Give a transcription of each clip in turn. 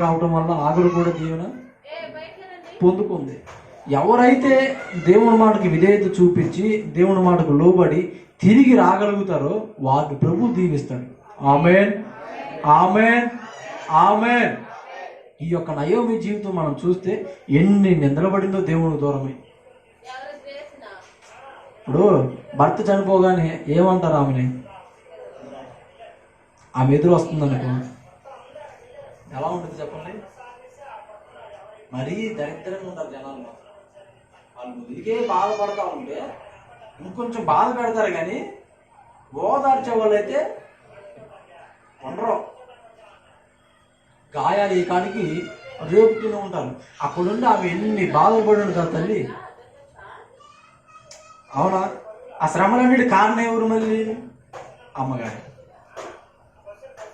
రావటం వల్ల ఆవిడ కూడా దీవెన పొందుకుంది. ఎవరైతే దేవుని మాటకి విధేయత చూపించి దేవుని మాటకు లోబడి తిరిగి రాగలుగుతారో వారిని ప్రభు దీవిస్తాడు. ఆమెన్. ఆమెన్. ఆమెన్. ఈ యొక్క నయోమి జీవితం మనం చూస్తే ఎన్ని నిందలబడిందో దేవునికి దూరమే. ఇప్పుడు భర్త చనిపోగానే ఏమంటారు ఆమెని? ఆమె ఎదురు వస్తుంది అనుకో ఎలా ఉంటుంది చెప్పండి? మరీ దరిద్రంగా ఉంటారు జనాలు వాళ్ళు ముదిరికే బాధపడతా ఉంటే ఇంకొంచెం బాధ పెడతారు కానీ ఓదార్చే వాళ్ళు అయితే ఉండరు. గాయాలు ఈ కాడికి రేపుతూనే ఉంటారు. అక్కడుండి ఆమె ఎన్ని బాధలు పడి ఉంటారు తల్లి? అవునా? ఆ శ్రమలన్నిటి కారణం ఎవరు మళ్ళీ? అమ్మగారు.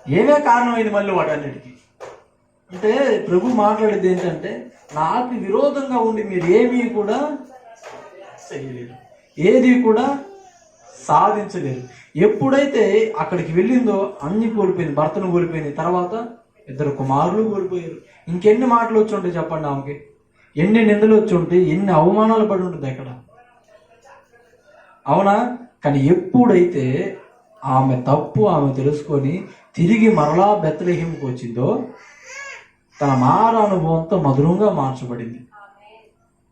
ఏమే కారణమైంది మళ్ళీ వాటన్నిటికీ? అంటే ప్రభు మాట్లాడేది ఏంటంటే నాకు విరోధంగా ఉండి మీరు ఏమీ కూడా చేయలేరు ఏది కూడా సాధించలేరు ఎప్పుడైతే అక్కడికి వెళ్ళిందో అన్ని కోల్పోయింది భర్తను కోల్పోయింది తర్వాత ఇద్దరు కుమారులు కోల్పోయారు. ఇంకెన్ని మాటలు వచ్చి ఉంటాయి చెప్పండి ఆమెకి? ఎన్ని నిందలు వచ్చి ఉంటాయి ఎన్ని అవమానాలు పడి ఉంటుంది అక్కడ? అవునా? కానీ ఎప్పుడైతే ఆమె తప్పు ఆమె తెలుసుకొని తిరిగి మరలా బెత్తలేహింకి వచ్చిందో తన మార అనుభవంతో మధురంగా మార్చబడింది.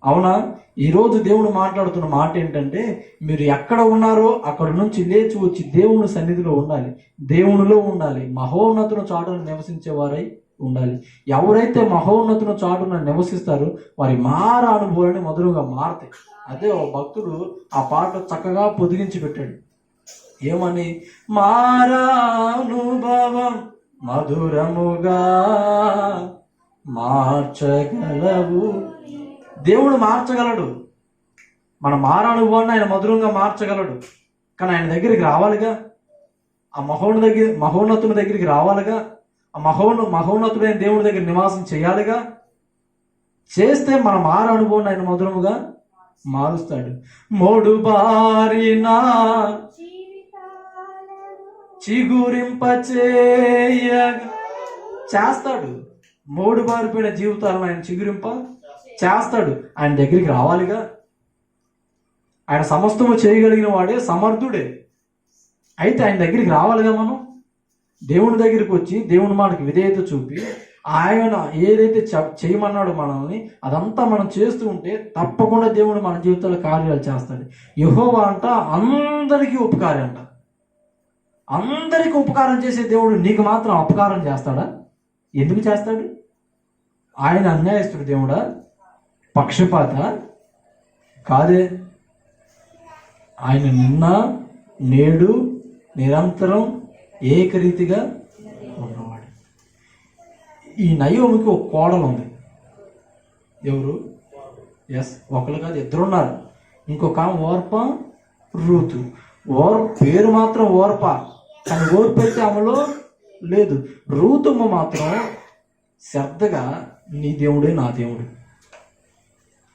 అవునా? ఈరోజు దేవుడు మాట్లాడుతున్న మాట ఏంటంటే మీరు ఎక్కడ ఉన్నారో అక్కడ నుంచి లేచి వచ్చి దేవుని సన్నిధిలో ఉండాలి. దేవునిలో ఉండాలి. మహోన్నతుల చాటును నివసించేవారై ఉండాలి. ఎవరైతే మహోన్నతుల చాటున నివసిస్తారో వారి మార అనుభవాన్ని మధురంగా మారతాయి. అదే ఓ భక్తుడు ఆ పాట చక్కగా పొదిగించి పెట్టాడు. ఏమని? మారానుభవం మధురముగా మార్చగలవు. దేవుడు మార్చగలడు. మన మారానుభవాన్ని ఆయన మధురంగా మార్చగలడు. కానీ ఆయన దగ్గరికి రావాలిగా? ఆ మహోన్న దగ్గర మహోన్నతుని దగ్గరికి రావాలిగా? ఆ మహోన్న మహోన్నతుడైన దేవుడి దగ్గర నివాసం చేయాలిగా? చేస్తే మన మార అనుభవాన్ని ఆయన మధురముగా మారుస్తాడు. మోడు బారినా చిగురింపచేయ చేస్తాడు. మూడు జీవితాలను ఆయన చిగురింప చేస్తాడు. ఆయన దగ్గరికి రావాలిగా. ఆయన సమస్తము చేయగలిగిన వాడే సమర్థుడే. అయితే ఆయన దగ్గరికి రావాలిగా మనం? దేవుని దగ్గరికి వచ్చి దేవుని మాటకి విధేయత చూపి ఆయన ఏదైతే చె- చేయమన్నాడో మనల్ని అదంతా మనం చేస్తూ ఉంటే తప్పకుండా దేవుడు మన జీవితంలో కార్యాలు చేస్తాడు. యహోవా అంట అందరికీ ఉపకారం అంట. అందరికీ ఉపకారం చేసే దేవుడు నీకు మాత్రం అపకారం చేస్తాడా? ఎందుకు చేస్తాడు? ఆయన అన్యాయస్తుడు దేవుడా? పక్షపాత? కాదే. ఆయన నిన్న నేడు నిరంతరం ఏకరీతిగా ఉన్నవాడు. ఈ నయోమికి ఒక కోడలు ఉంది ఎవరు? ఎస్ ఒకరు కాదు ఇద్దరు ఉన్నారు ఇంకొక ఓర్ప రూతు. ఓర్ పేరు మాత్రం ఓర్ప కానీ ఓర్పు అయితే ఆమెలో లేదు. రూతుమ్మ మాత్రం శ్రద్ధగా నీ దేవుడే నా దేవుడు.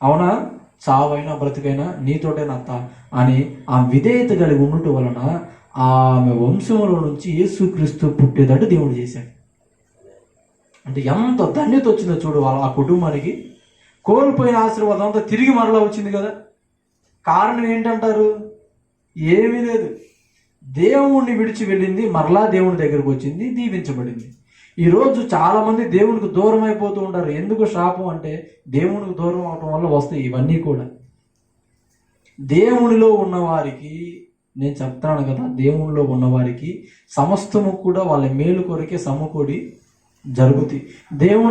అవునా? చావైనా బ్రతికైనా నీతోటే నత్త అని ఆ విధేయత కలిగి ఉండటం వలన ఆమె వంశంలో నుంచి యేసుక్రీస్తు పుట్టేటట్టు దేవుడు చేశాడు. అంటే ఎంత ధన్యత వచ్చిందో చూడు వాళ్ళ ఆ కుటుంబానికి. కోల్పోయిన ఆశీర్వాదం అంతా తిరిగి మరలా వచ్చింది కదా. కారణం ఏంటంటారు? ఏమీ లేదు. దేవుణ్ణి విడిచి వెళ్ళింది మరలా దేవుని దగ్గరకు వచ్చింది దీవించబడింది. ఈరోజు చాలా మంది దేవునికి దూరం అయిపోతూ ఉంటారు. ఎందుకు శాపం అంటే దేవునికి దూరం అవటం వల్ల వస్తాయి ఇవన్నీ కూడా. దేవునిలో ఉన్నవారికి నేను చెప్తాను కదా దేవునిలో ఉన్నవారికి సమస్తము కూడా వాళ్ళ మేలు కొరకే సమకూడి జరుగుతాయి. దేవుని